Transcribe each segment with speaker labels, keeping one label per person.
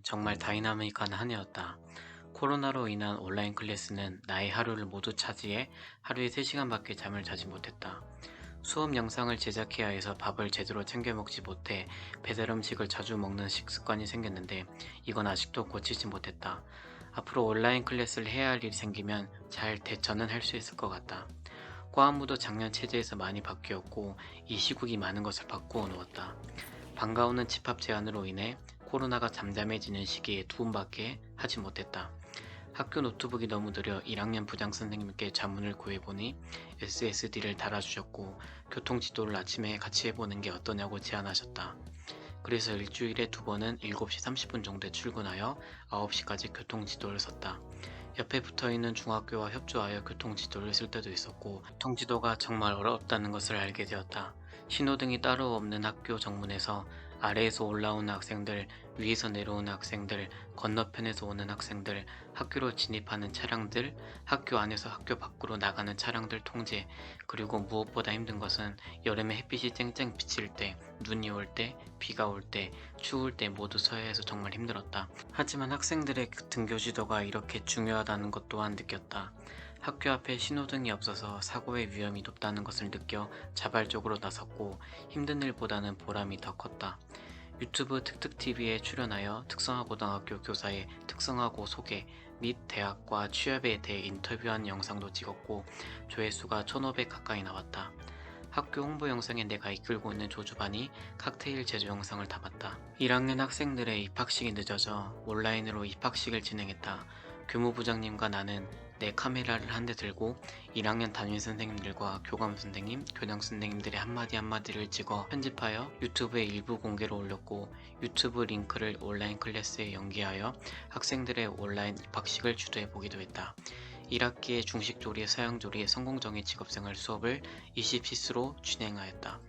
Speaker 1: 2020년 정말 다이나믹한 한 해였다. 코로나로 인한 온라인 클래스는 나의 하루를 모두 차지해 하루에 3시간밖에 잠을 자지 못했다. 수업 영상을 제작해야 해서 밥을 제대로 챙겨 먹지 못해 배달 음식을 자주 먹는 식습관이 생겼는데 이건 아직도 고치지 못했다. 앞으로 온라인 클래스를 해야 할 일이 생기면 잘 대처는 할 수 있을 것 같다. 과안무도 작년 체제에서 많이 바뀌었고 이 시국이 많은 것을 바꾸어 놓았다. 반가우는 집합 제한으로 인해 코로나가 잠잠해지는 시기에 두 번밖에 하지 못했다. 학교 노트북이 너무 느려 1학년 부장 선생님께 자문을 구해보니 SSD를 달아주셨고 교통 지도를 아침에 같이 해보는 게 어떠냐고 제안하셨다. 그래서 일주일에 두 번은 7시 30분 정도에 출근하여 9시까지 교통 지도를 썼다. 옆에 붙어 있는 중학교와 협조하여 교통 지도를 쓸 때도 있었고 교통 지도가 정말 어렵다는 것을 알게 되었다. 신호등이 따로 없는 학교 정문에서 아래에서 올라오는 학생들, 위에서 내려오는 학생들, 건너편에서 오는 학생들, 학교로 진입하는 차량들, 학교 안에서 학교 밖으로 나가는 차량들 통제, 그리고 무엇보다 힘든 것은 여름에 햇빛이 쨍쨍 비칠 때, 눈이 올 때, 비가 올 때, 추울 때 모두 서야 해서 정말 힘들었다. 하지만 학생들의 그 등교 지도가 이렇게 중요하다는 것 또한 느꼈다. 학교 앞에 신호등이 없어서 사고의 위험이 높다는 것을 느껴 자발적으로 나섰고 힘든 일보다는 보람이 더 컸다. 유튜브 특특TV에 출연하여 특성화고등학교 교사의 특성화고 소개 및 대학과 취업에 대해 인터뷰한 영상도 찍었고 조회수가 1500 가까이 나왔다. 학교 홍보 영상에 내가 이끌고 있는 조주반이 칵테일 제조 영상을 담았다. 1학년 학생들의 입학식이 늦어져 온라인으로 입학식을 진행했다. 교무부장님과 나는 내 카메라를 한 대 들고 1학년 담임 선생님들과 교감 선생님, 교장 선생님들의 한마디 한마디를 찍어 편집하여 유튜브에 일부 공개로 올렸고 유튜브 링크를 온라인 클래스에 연계하여 학생들의 온라인 입학식을 주도해 보기도 했다. 1학기에 중식조리, 서양조리, 성공정의 직업생활 수업을 20시수로 진행하였다.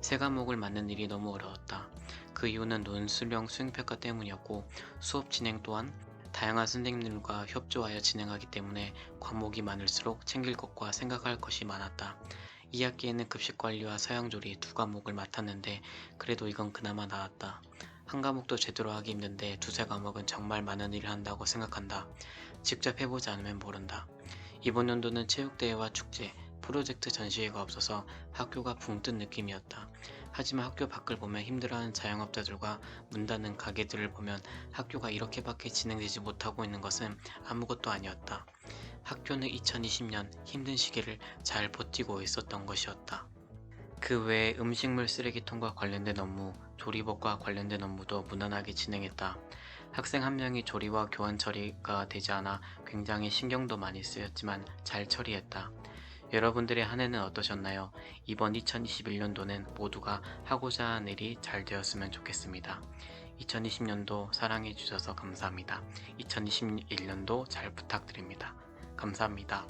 Speaker 1: 세 과목을 맡는 일이 너무 어려웠다. 그 이유는 논술형 수행평가 때문이었고 수업 진행 또한 다양한 선생님들과 협조하여 진행하기 때문에 과목이 많을수록 챙길 것과 생각할 것이 많았다. 2학기에는 급식 관리와 서양조리 두 과목을 맡았는데 그래도 이건 그나마 나았다. 한 과목도 제대로 하기 힘든데 두세 과목은 정말 많은 일을 한다고 생각한다. 직접 해보지 않으면 모른다. 이번 연도는 체육대회와 축제, 프로젝트 전시회가 없어서 학교가 붕 뜬 느낌이었다. 하지만 학교 밖을 보면 힘들어하는 자영업자들과 문 닫는 가게들을 보면 학교가 이렇게밖에 진행되지 못하고 있는 것은 아무것도 아니었다. 학교는 2020년 힘든 시기를 잘 버티고 있었던 것이었다. 그 외에 음식물 쓰레기통과 관련된 업무, 조리법과 관련된 업무도 무난하게 진행했다. 학생 한 명이 조리와 교환 처리가 되지 않아 굉장히 신경도 많이 쓰였지만 잘 처리했다. 여러분들의 한 해는 어떠셨나요? 이번 2021년도는 모두가 하고자 하는 일이 잘 되었으면 좋겠습니다. 2020년도 사랑해 주셔서 감사합니다. 2021년도 잘 부탁드립니다. 감사합니다.